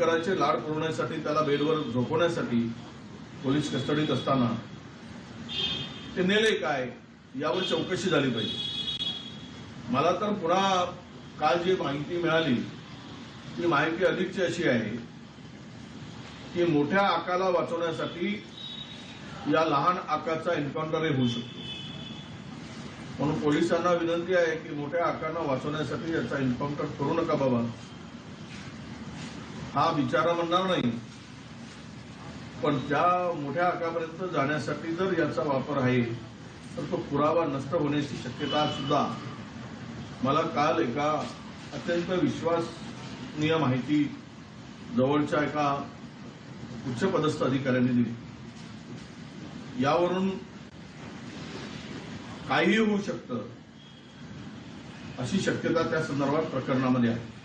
करायचे लाड पुरवण्यासाठी त्याला बेडवर झोपवण्यासाठी पोलीस कस्टडीत असताना ते नेले काय? यावर चौकशी झाली पाहिजे. मला तर पुन्हा काल जी माहिती मिळाली ती माहिती अधिकची अशी आहे की मोठ्या आकाला वाचवण्यासाठी या लहान आकाचा एन्काउंटरही होऊ शकतो. म्हणून पोलिसांना विनंती आहे की मोठ्या आकांना वाचवण्यासाठी याचा एन्काउंटर करू नका बाबा. हा विचार म्हणणार नाही. पण त्या मोठ्या आकापर्यंत जाण्यासाठी जर याचा वापर आहे तर तो पुरावा नष्ट होण्याची शक्यता सुद्धा. मला काल एका अत्यंत विश्वासनीय माहिती जवळच्या एका उच्चपदस्थ अधिकाऱ्यांनी दिली. यावरून काहीही होऊ शकतं अशी शक्यता त्या संदर्भात प्रकरणामध्ये आहे.